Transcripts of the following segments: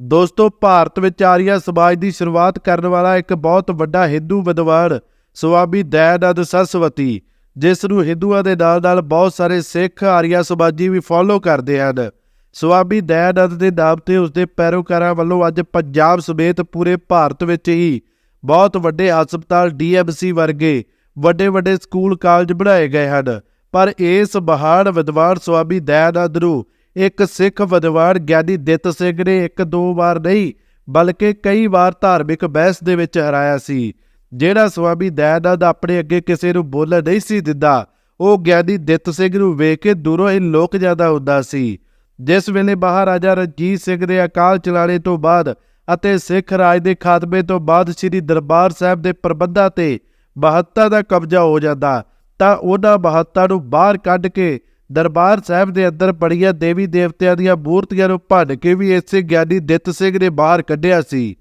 ਦੋਸਤੋ, ਭਾਰਤ ਵਿੱਚ ਆਰੀਆ ਸਮਾਜ ਦੀ ਸ਼ੁਰੂਆਤ ਕਰਨ ਵਾਲਾ ਇੱਕ ਬਹੁਤ ਵੱਡਾ ਹਿੰਦੂ ਵਿਦਵਾਨ ਸਵਾਮੀ ਦਇਆਨੰਦ ਸਰਸਵਤੀ, ਜਿਸ ਨੂੰ ਹਿੰਦੂਆਂ ਦੇ ਨਾਲ-ਨਾਲ ਬਹੁਤ ਸਾਰੇ ਸਿੱਖ ਆਰੀਆ ਸਮਾਜੀ ਵੀ ਫੋਲੋ ਕਰਦੇ ਹਨ। ਸਵਾਮੀ ਦਇਆਨੰਦ ਦੇ ਨਾਮ ਤੇ ਉਸਦੇ ਪੈਰੋਕਾਰਾਂ ਵੱਲੋਂ ਅੱਜ ਪੰਜਾਬ ਸਮੇਤ ਪੂਰੇ ਭਾਰਤ ਵਿੱਚ ਹੀ ਬਹੁਤ ਵੱਡੇ ਹਸਪਤਾਲ ਡੀਐਮਸੀ ਵਰਗੇ ਵੱਡੇ ਵੱਡੇ ਸਕੂਲ ਕਾਲਜ ਬਣਾਏ ਗਏ ਹਨ। ਪਰ ਇਸ ਮਹਾਨ ਵਿਦਵਾਨ ਸਵਾਮੀ ਦਇਆਨੰਦ ਨੂੰ ਇੱਕ ਸਿੱਖ ਵਿਦਵਾਨ ਗਿਆਨੀ ਦਿੱਤ ਸਿੰਘ ਨੇ ਇੱਕ ਦੋ ਵਾਰ ਨਹੀਂ, ਬਲਕਿ ਕਈ ਵਾਰ ਧਾਰਮਿਕ ਬਹਿਸ ਦੇ ਵਿੱਚ ਹਰਾਇਆ ਸੀ। ਜਿਹੜਾ ਸਵਾਮੀ ਦਇਆਨੰਦ ਆਪਣੇ ਅੱਗੇ ਕਿਸੇ ਨੂੰ ਬੋਲਣ ਨਹੀਂ ਸੀ ਦਿੰਦਾ, ਉਹ ਗਿਆਨੀ ਦਿੱਤ ਸਿੰਘ ਨੂੰ ਵੇਖ ਕੇ ਦੂਰੋਂ ਹੀ ਲੋਕ ਜ਼ਿਆਦਾ ਹੁੰਦਾ ਸੀ। ਜਿਸ ਵੇਲੇ ਮਹਾਰਾਜਾ ਰਣਜੀਤ ਸਿੰਘ ਦੇ ਅਕਾਲ ਚਲਾਣੇ ਤੋਂ ਬਾਅਦ ਅਤੇ ਸਿੱਖ ਰਾਜ ਦੇ ਖਾਤਮੇ ਤੋਂ ਬਾਅਦ ਸ੍ਰੀ ਦਰਬਾਰ ਸਾਹਿਬ ਦੇ ਪ੍ਰਬੰਧਾਂ ਤੇ ਮਹੱਤਾ ਦਾ ਕਬਜ਼ਾ ਹੋ ਜਾਂਦਾ, ਤਾਂ ਉਹਨਾਂ ਮਹੱਤਾ ਨੂੰ ਬਾਹਰ ਕੱਢ ਕੇ ਦਰਬਾਰ ਸਾਹਿਬ ਦੇ ਅੰਦਰ ਪੜੀਆਂ ਦੇਵੀ ਦੇਵਤਿਆਂ ਦੀਆਂ ਮੂਰਤੀਆਂ ਨੂੰ ਭੰਨ ਕੇ ਵੀ ਇਸੇ ਗਿਆਨੀ ਦਿੱਤ ਸਿੰਘ ਨੇ ਬਾਹਰ ਕੱਢਿਆ ਸੀ।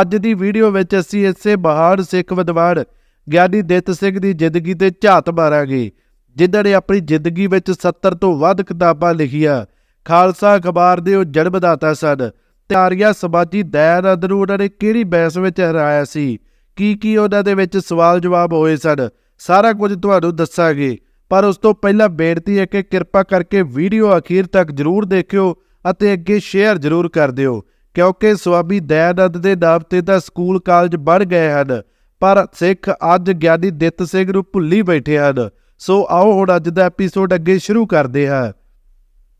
ਅੱਜ ਦੀ ਵੀਡੀਓ ਵਿੱਚ ਅਸੀਂ ਇਸੇ ਮਹਾਨ ਸਿੱਖ ਵਿਦਵਾਨ ਗਿਆਨੀ ਦਿੱਤ ਸਿੰਘ ਦੀ ਜ਼ਿੰਦਗੀ ਤੇ ਝਾਤ ਮਾਰਾਂਗੇ, ਜਿਨ੍ਹਾਂ ਨੇ ਆਪਣੀ ਜ਼ਿੰਦਗੀ ਵਿੱਚ 70 ਤੋਂ ਵੱਧ ਕਿਤਾਬਾਂ ਲਿਖੀਆਂ। ਖਾਲਸਾ ਅਖਬਾਰ ਦੇ ਉਹ ਜਨਮਦਾਤਾ ਸਨ ਤੇ ਸਮਾਜੀ ਦਇਆਨੰਦ ਨੂੰ ਉਹਨਾਂ ਨੇ ਕਿਹੜੀ ਬਹਿਸ ਵਿੱਚ ਹਰਾਇਆ ਸੀ? ਕੀ ਕੀ ਉਹਨਾਂ ਦੇ ਵਿੱਚ ਸਵਾਲ ਜਵਾਬ ਹੋਏ ਸਨ? ਸਾਰਾ ਕੁਝ ਤੁਹਾਨੂੰ ਦੱਸਾਂਗੇ। ਪਰ ਉਸ ਤੋਂ ਪਹਿਲਾਂ ਬੇਨਤੀ ਹੈ ਕਿ ਕਿਰਪਾ ਕਰਕੇ ਵੀਡੀਓ ਅਖੀਰ ਤੱਕ ਜਰੂਰ ਦੇਖਿਓ ਅਤੇ ਅੱਗੇ ਸ਼ੇਅਰ ਜਰੂਰ ਕਰ ਦਿਓ, ਕਿਉਂਕਿ ਸਵਾਮੀ ਦਇਆਨੰਦ ਦੇ ਨਾਮ ਤੇ ਤਾਂ ਸਕੂਲ ਕਾਲਜ ਬਣ ਗਏ ਹਨ, ਪਰ ਸਿੱਖ ਅੱਜ ਗਿਆਨੀ ਦਿੱਤ ਸਿੰਘ ਨੂੰ ਭੁੱਲੀ ਬੈਠੇ ਹਨ। ਸੋ ਆਓ ਹੁਣ ਅੱਜ ਦਾ ਐਪੀਸੋਡ ਅੱਗੇ ਸ਼ੁਰੂ ਕਰਦੇ ਹਾਂ।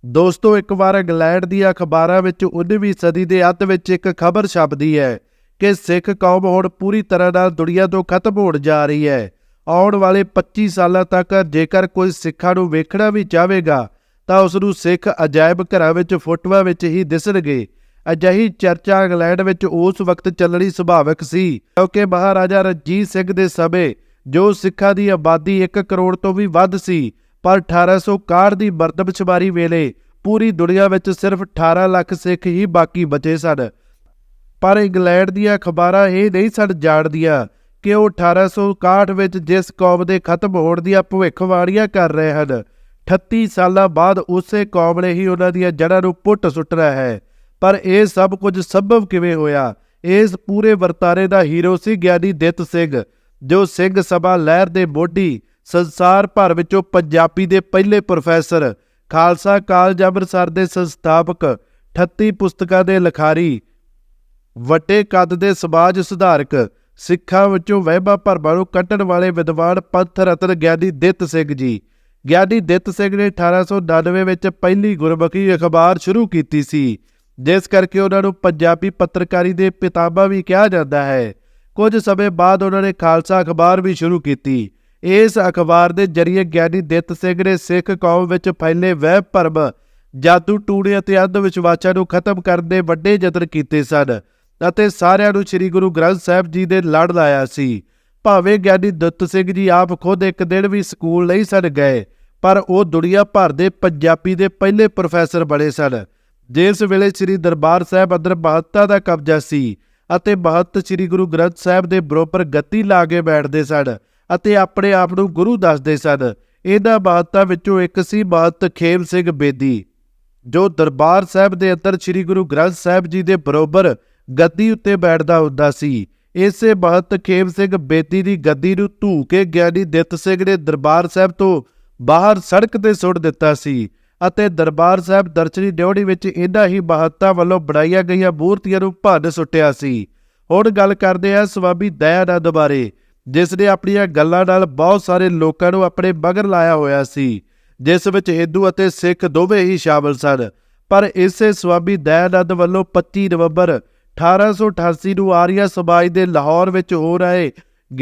ਦੋਸਤੋ, ਇੱਕ ਵਾਰ ਇੰਗਲੈਂਡ ਦੀਆਂ ਅਖਬਾਰਾਂ ਵਿੱਚ 19ਵੀਂ ਸਦੀ ਦੇ ਅੱਧ ਵਿੱਚ ਇੱਕ ਖਬਰ ਛਪਦੀ ਹੈ ਕਿ ਸਿੱਖ ਕੌਮ ਹੁਣ ਪੂਰੀ ਤਰ੍ਹਾਂ ਨਾਲ ਦੁਨੀਆ ਤੋਂ ਖਤਮ ਹੋਣ ਜਾ ਰਹੀ ਹੈ। ਆਉਣ ਵਾਲੇ 25 ਸਾਲਾਂ ਤੱਕ ਜੇਕਰ ਕੋਈ ਸਿੱਖਾਂ ਨੂੰ ਵੇਖਣਾ ਵੀ ਚਾਹੇਗਾ, ਤਾਂ ਉਸ ਨੂੰ ਸਿੱਖ ਅਜਾਇਬ ਘਰਾਂ ਵਿੱਚ ਫੋਟੋਆਂ ਵਿੱਚ ਹੀ ਦਿਸਣਗੇ। ਅਜਿਹੀ ਚਰਚਾ ਇੰਗਲੈਂਡ ਵਿੱਚ ਉਸ ਵਕਤ ਚੱਲਣੀ ਸੁਭਾਵਿਕ ਸੀ, ਕਿਉਂਕਿ ਮਹਾਰਾਜਾ ਰਣਜੀਤ ਸਿੰਘ ਦੇ ਸਮੇਂ ਜੋ ਸਿੱਖਾਂ ਦੀ ਆਬਾਦੀ 1 ਕਰੋੜ ਤੋਂ ਵੀ ਵੱਧ ਸੀ, ਪਰ 1861 ਦੀ ਮਰਦਮਸ਼ੁਮਾਰੀ ਵੇਲੇ ਪੂਰੀ ਦੁਨੀਆ ਵਿੱਚ ਸਿਰਫ 18 ਲੱਖ ਸਿੱਖ ਹੀ ਬਾਕੀ ਬਚੇ ਸਨ। ਪਰ ਇੰਗਲੈਂਡ ਦੀਆਂ ਅਖਬਾਰਾਂ ਇਹ ਨਹੀਂ ਸਨ ਜਾਣਦੀਆਂ ਕਿ ਉਹ 1861 ਵਿੱਚ ਜਿਸ ਕੌਮ ਦੇ ਖਤਮ ਹੋਣ ਦੀਆਂ ਭਵਿੱਖਬਾਣੀਆਂ ਕਰ ਰਹੇ ਹਨ 38 ਸਾਲਾਂ ਬਾਅਦ ਉਸੇ ਕੌਮ ਨੇ ਹੀ ਉਹਨਾਂ ਦੀਆਂ ਜੜ੍ਹਾਂ ਨੂੰ ਪੁੱਟ ਸੁੱਟਣਾ ਹੈ। ਪਰ ਇਹ ਸਭ ਕੁਝ ਸੰਭਵ ਕਿਵੇਂ ਹੋਇਆ? ਇਸ ਪੂਰੇ ਵਰਤਾਰੇ ਦਾ ਹੀਰੋ ਸੀ ਗਿਆਨੀ ਦਿੱਤ ਸਿੰਘ, ਜੋ ਸਿੰਘ ਸਭਾ ਲਹਿਰ ਦੇ ਮੋਢੀ ਸੰਸਾਰ ਭਰ ਵਿੱਚੋਂ ਪੰਜਾਬੀ ਦੇ ਪਹਿਲੇ ਪ੍ਰੋਫੈਸਰ, ਖਾਲਸਾ ਕਾਲਜ ਅੰਮ੍ਰਿਤਸਰ ਦੇ ਸੰਸਥਾਪਕ 38 ਪੁਸਤਕਾਂ ਦੇ ਲਿਖਾਰੀ, ਵੱਟੇ ਕੱਦ ਦੇ ਸਮਾਜ ਸੁਧਾਰਕ ਸਿੱਖਾਂ ਵਿੱਚੋਂ ਵਹਿਮਾਂ ਭਰਮਾਂ ਨੂੰ ਕੱਢਣ ਵਾਲੇ ਵਿਦਵਾਨ ਪੰਥ ਰਤਨ ਗਿਆਨੀ ਦਿੱਤ ਸਿੰਘ ਜੀ। ਗਿਆਨੀ ਦਿੱਤ ਸਿੰਘ ਨੇ 1899 ਵਿੱਚ ਪਹਿਲੀ ਗੁਰਮੁਖੀ ਅਖਬਾਰ ਸ਼ੁਰੂ ਕੀਤੀ ਸੀ। ਜਿਸ ਕਰਕੇ ਉਹਨਾਂ ਨੂੰ ਪੰਜਾਬੀ ਪੱਤਰਕਾਰੀ ਦੇ ਪਿਤਾਮਾ ਵੀ ਕਿਹਾ ਜਾਂਦਾ ਹੈ। ਕੁਝ ਸਮੇਂ ਬਾਅਦ ਉਹਨਾਂ ਨੇ ਖਾਲਸਾ ਅਖਬਾਰ ਵੀ ਸ਼ੁਰੂ ਕੀਤੀ। ਇਸ ਅਖਬਾਰ ਦੇ ਜ਼ਰੀਏ ਗਿਆਨੀ ਦਿੱਤ ਸਿੰਘ ਨੇ ਸਿੱਖ ਕੌਮ ਵਿੱਚ ਫੈਲੇ ਵਹਿਮ, ਭਰਮ, ਜਾਦੂ, ਟੂਣੇ ਅਤੇ ਅੰਧ ਵਿਸ਼ਵਾਸਾਂ ਨੂੰ ਖਤਮ ਕਰਨ ਦੇ ਵੱਡੇ ਯਤਨ ਕੀਤੇ ਸਨ। ਅਤੇ ਸਾਰਿਆਂ ਨੂੰ ਸ੍ਰੀ ਗੁਰੂ ਗ੍ਰੰਥ ਸਾਹਿਬ ਜੀ ਦੇ ਲੜ ਲਾਇਆ ਸੀ। ਭਾਵੇਂ ਗਿਆਨੀ ਦੁੱਤ ਸਿੰਘ ਜੀ ਆਪ ਖੁਦ ਇੱਕ ਦਿਨ ਵੀ ਸਕੂਲ ਨਹੀਂ ਸਨ ਗਏ, ਪਰ ਉਹ ਦੁਨੀਆ ਭਰ ਦੇ ਪੰਜਾਬੀ ਦੇ ਪਹਿਲੇ ਪ੍ਰੋਫੈਸਰ ਬਣੇ ਸਨ। ਜਿਸ ਵੇਲੇ ਸ੍ਰੀ ਦਰਬਾਰ ਸਾਹਿਬ ਅੰਦਰ ਮਹੱਤਤਾ ਦਾ ਕਬਜ਼ਾ ਸੀ ਅਤੇ ਮਹੱਤ ਸ੍ਰੀ ਗੁਰੂ ਗ੍ਰੰਥ ਸਾਹਿਬ ਦੇ ਬਰੋਬਰ ਗੱਤੀ ਲਾ ਕੇ ਬੈਠਦੇ ਸਨ ਅਤੇ ਆਪਣੇ ਆਪ ਨੂੰ ਗੁਰੂ ਦੱਸਦੇ ਸਨ, ਇਹਨਾਂ ਮਹੰਤਾਂ ਵਿੱਚੋਂ ਇੱਕ ਸੀ ਮਹੱਤ ਖੇਮ ਸਿੰਘ ਬੇਦੀ, ਜੋ ਦਰਬਾਰ ਸਾਹਿਬ ਦੇ ਅੰਦਰ ਸ੍ਰੀ ਗੁਰੂ ਗ੍ਰੰਥ ਸਾਹਿਬ ਜੀ ਦੇ ਬਰੋਬਰ ਗੱਦੀ ਉੱਤੇ ਬੈਠਦਾ ਹੁੰਦਾ ਸੀ। ਇਸੇ ਮਹੰਤ ਖੇਮ ਸਿੰਘ ਬੇਦੀ ਦੀ ਗੱਦੀ ਨੂੰ ਧੂ ਕੇ ਗਿਆਨੀ ਦਿੱਤ ਸਿੰਘ ਨੇ ਦਰਬਾਰ ਸਾਹਿਬ ਤੋਂ ਬਾਹਰ ਸੜਕ ਤੇ ਸੁੱਟ ਦਿੱਤਾ ਸੀ ਅਤੇ ਦਰਬਾਰ ਸਾਹਿਬ ਦਰਸ਼ਨੀ ਡਿਉੜੀ ਵਿੱਚ ਇਹਨਾਂ ਹੀ ਮਹੱਤਤਾ ਵੱਲੋਂ ਬਣਾਈਆਂ ਗਈਆਂ ਮੂਰਤੀਆਂ ਨੂੰ ਭੰਨ ਸੁੱਟਿਆ ਸੀ। ਹੁਣ ਗੱਲ ਕਰਦੇ ਹਾਂ ਸਵਾਮੀ ਦਇਆਨੰਦ ਬਾਰੇ, ਜਿਸ ਨੇ ਆਪਣੀਆਂ ਗੱਲਾਂ ਨਾਲ ਬਹੁਤ ਸਾਰੇ ਲੋਕਾਂ ਨੂੰ ਆਪਣੇ ਬਗਰ ਲਾਇਆ ਹੋਇਆ ਸੀ, ਜਿਸ ਵਿੱਚ ਹਿੰਦੂ ਅਤੇ ਸਿੱਖ ਦੋਵੇਂ ਹੀ ਸ਼ਾਮਲ ਸਨ। ਪਰ ਇਸੇ ਸਵਾਮੀ ਦਇਆਨੰਦ ਵੱਲੋਂ 25 ਨਵੰਬਰ 1888 ਨੂੰ ਆਰੀਆ ਸਮਾਜ ਦੇ ਲਾਹੌਰ ਵਿੱਚ ਹੋ ਰਹੇ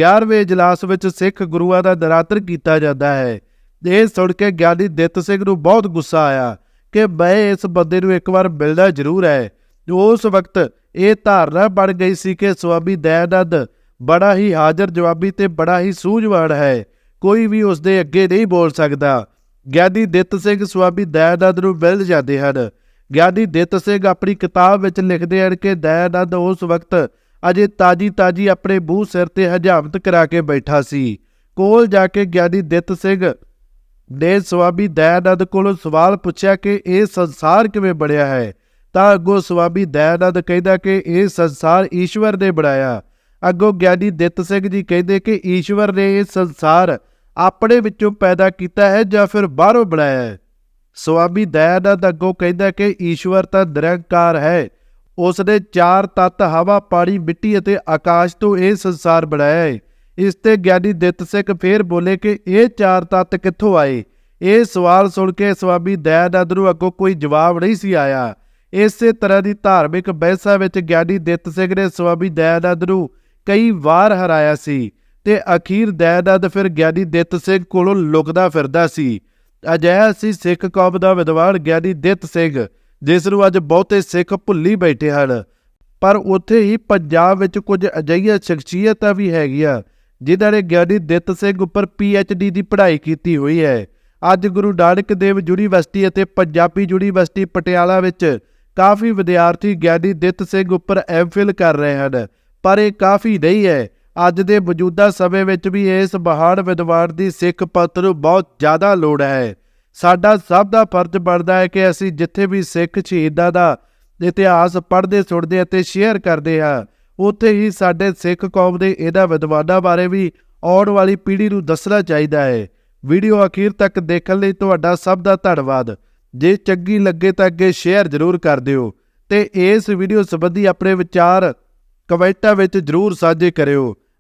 11ਵੇਂ ਇਜਲਾਸ ਵਿੱਚ ਸਿੱਖ ਗੁਰੂਆਂ ਦਾ ਨਰਾਤਰ ਕੀਤਾ ਜਾਂਦਾ ਹੈ। ਇਹ ਸੁਣ ਕੇ ਗਿਆਨੀ ਦਿੱਤ ਸਿੰਘ ਨੂੰ ਬਹੁਤ ਗੁੱਸਾ ਆਇਆ ਕਿ ਮੈਂ ਇਸ ਬੰਦੇ ਨੂੰ ਇੱਕ ਵਾਰ ਮਿਲਣਾ ਜ਼ਰੂਰ ਹੈ। ਉਸ ਵਕਤ ਇਹ ਧਾਰਨਾ ਬਣ ਗਈ ਸੀ ਕਿ ਸਵਾਮੀ ਦਇਆਨੰਦ ਬੜਾ ਹੀ ਹਾਜ਼ਰ ਜਵਾਬੀ ਤੇ ਬੜਾ ਹੀ ਸੂਝਵਾਨ ਹੈ। ਕੋਈ ਵੀ ਉਸ ਦੇ ਅੱਗੇ ਨਹੀਂ ਬੋਲ ਸਕਦਾ। ਗਿਆਨੀ ਦਿੱਤ ਸਿੰਘ ਸਵਾਮੀ ਦਇਆਨੰਦ ਨੂੰ ਮਿਲ ਜਾਂਦੇ ਹਨ। ਗਿਆਨੀ ਦਿੱਤ ਸਿੰਘ ਆਪਣੀ ਕਿਤਾਬ ਵਿੱਚ ਲਿਖਦੇ ਹਨ ਕਿ ਦਇਆਨੰਦ ਉਸ ਵਕਤ ਅਜੇ ਤਾਜੀ ਤਾਜੀ ਆਪਣੇ ਮੂੰਹ ਸਿਰ ਤੇ ਹਜਾਮਤ ਕਰਾ ਕੇ ਬੈਠਾ ਸੀ। ਕੋਲ ਜਾ ਕੇ ਗਿਆਨੀ ਦਿੱਤ ਸਿੰਘ ਨੇ ਸਵਾਮੀ ਦਇਆਨੰਦ ਕੋਲੋਂ ਸਵਾਲ ਪੁੱਛਿਆ ਕਿ ਇਹ ਸੰਸਾਰ ਕਿਵੇਂ ਬਣਿਆ ਹੈ? ਤਾਂ ਅੱਗੋਂ ਸਵਾਮੀ ਦਇਆਨੰਦ ਕਹਿੰਦਾ ਕਿ ਇਹ ਸੰਸਾਰ ਈਸ਼ਵਰ ਨੇ ਬਣਾਇਆ। ਅੱਗੋਂ ਗਿਆਨੀ ਦਿੱਤ ਸਿੰਘ ਜੀ ਕਹਿੰਦੇ ਕਿ ਈਸ਼ਵਰ ਨੇ ਇਹ ਸੰਸਾਰ ਆਪਣੇ ਵਿੱਚੋਂ ਪੈਦਾ ਕੀਤਾ ਹੈ ਜਾਂ ਫਿਰ ਬਾਹਰੋਂ ਬਣਾਇਆ ਹੈ? ਸਵਾਮੀ ਦਇਆਨੰਦ ਅੱਗੋਂ ਕਹਿੰਦਾ ਕਿ ਈਸ਼ਵਰ ਤਾਂ ਨਿਰੰਕਾਰ ਹੈ। ਉਸ ਨੇ ਚਾਰ ਤੱਤ ਹਵਾ, ਪਾਣੀ, ਮਿੱਟੀ ਅਤੇ ਆਕਾਸ਼ ਤੋਂ ਇਹ ਸੰਸਾਰ ਬਣਾਇਆ ਹੈ। ਇਸ ਤੇ ਗਿਆਨੀ ਦਿੱਤ ਸਿੰਘ ਫੇਰ ਬੋਲੇ ਕਿ ਇਹ ਚਾਰ ਤੱਤ ਕਿੱਥੋਂ ਆਏ? ਇਹ ਸਵਾਲ ਸੁਣ ਕੇ ਸਵਾਮੀ ਦਇਆਨੰਦ ਨੂੰ ਅੱਗੋਂ ਕੋਈ ਜਵਾਬ ਨਹੀਂ ਸੀ ਆਇਆ। ਇਸੇ ਤਰ੍ਹਾਂ ਦੀ ਧਾਰਮਿਕ ਬਹਿਸਾਂ ਵਿੱਚ ਗਿਆਨੀ ਦਿੱਤ ਸਿੰਘ ਨੇ ਸਵਾਮੀ ਦਇਆਨੰਦ ਨੂੰ ਕਈ ਵਾਰ ਹਰਾਇਆ ਸੀ ਤੇ ਅਖੀਰ ਦਇਆਨੰਦ ਫਿਰ ਗਿਆਨੀ ਦਿੱਤ ਸਿੰਘ ਕੋਲੋਂ ਲੁਕਦਾ ਫਿਰਦਾ ਸੀ। ਅਜਿਹਾ ਸੀ ਸਿੱਖ ਕੌਮ ਦਾ ਵਿਦਵਾਨ ਗਿਆਨੀ ਦਿੱਤ ਸਿੰਘ, ਜਿਸ ਨੂੰ ਅੱਜ ਬਹੁਤੇ ਸਿੱਖ ਭੁੱਲੀ ਬੈਠੇ ਹਨ। ਪਰ ਉੱਥੇ ਹੀ ਪੰਜਾਬ ਵਿੱਚ ਕੁਝ ਅਜਿਹੀਆਂ ਸ਼ਖਸੀਅਤਾਂ ਵੀ ਹੈਗੀਆਂ, ਜਿਨ੍ਹਾਂ ਨੇ ਗਿਆਨੀ ਦਿੱਤ ਸਿੰਘ ਉੱਪਰ ਡੀ ਦੀ ਪੜ੍ਹਾਈ ਕੀਤੀ ਹੋਈ ਹੈ। ਅੱਜ ਗੁਰੂ ਨਾਨਕ ਦੇਵ ਯੂਨੀਵਰਸਿਟੀ ਅਤੇ ਪੰਜਾਬੀ ਯੂਨੀਵਰਸਿਟੀ ਪਟਿਆਲਾ ਵਿੱਚ ਕਾਫੀ ਵਿਦਿਆਰਥੀ ਗਿਆਨੀ ਦਿੱਤ ਸਿੰਘ ਉੱਪਰ ਐਮਫਿਲ ਕਰ ਰਹੇ ਹਨ, ਪਰ ਇਹ ਕਾਫੀ ਨਹੀਂ ਹੈ। ਅੱਜ ਦੇ ਮੌਜੂਦਾ ਸਮੇਂ ਵਿੱਚ ਵੀ ਇਸ ਮਹਾਨ ਵਿਦਵਾਨ ਦੀ ਸਿੱਖ ਪੰਥ ਨੂੰ ਬਹੁਤ ਜ਼ਿਆਦਾ ਲੋੜ ਹੈ। ਸਾਡਾ ਸਭ ਦਾ ਫਰਜ਼ ਬਣਦਾ ਹੈ ਕਿ ਅਸੀਂ ਜਿੱਥੇ ਵੀ ਸਿੱਖ ਸ਼ਹੀਦਾਂ ਦਾ ਇਤਿਹਾਸ ਪੜ੍ਹਦੇ, ਸੁਣਦੇ ਅਤੇ ਸ਼ੇਅਰ ਕਰਦੇ ਹਾਂ, ਉੱਥੇ ਹੀ ਸਾਡੇ ਸਿੱਖ ਕੌਮ ਦੇ ਇਹਨਾਂ ਵਿਦਵਾਨਾਂ ਬਾਰੇ ਵੀ ਆਉਣ ਵਾਲੀ ਪੀੜ੍ਹੀ ਨੂੰ ਦੱਸਣਾ ਚਾਹੀਦਾ ਹੈ। ਵੀਡੀਓ ਅਖੀਰ ਤੱਕ ਦੇਖਣ ਲਈ ਤੁਹਾਡਾ ਸਭ ਦਾ ਧੰਨਵਾਦ। ਜੇ ਚੰਗੀ ਲੱਗੇ ਤਾਂ ਅੱਗੇ ਸ਼ੇਅਰ ਜ਼ਰੂਰ ਕਰ ਦਿਓ ਤੇ ਇਸ ਵੀਡੀਓ ਸੰਬੰਧੀ ਆਪਣੇ ਵਿਚਾਰ ਕਮੈਂਟਾਂ ਵਿੱਚ ਜ਼ਰੂਰ ਸਾਂਝੇ ਕਰਿਓ।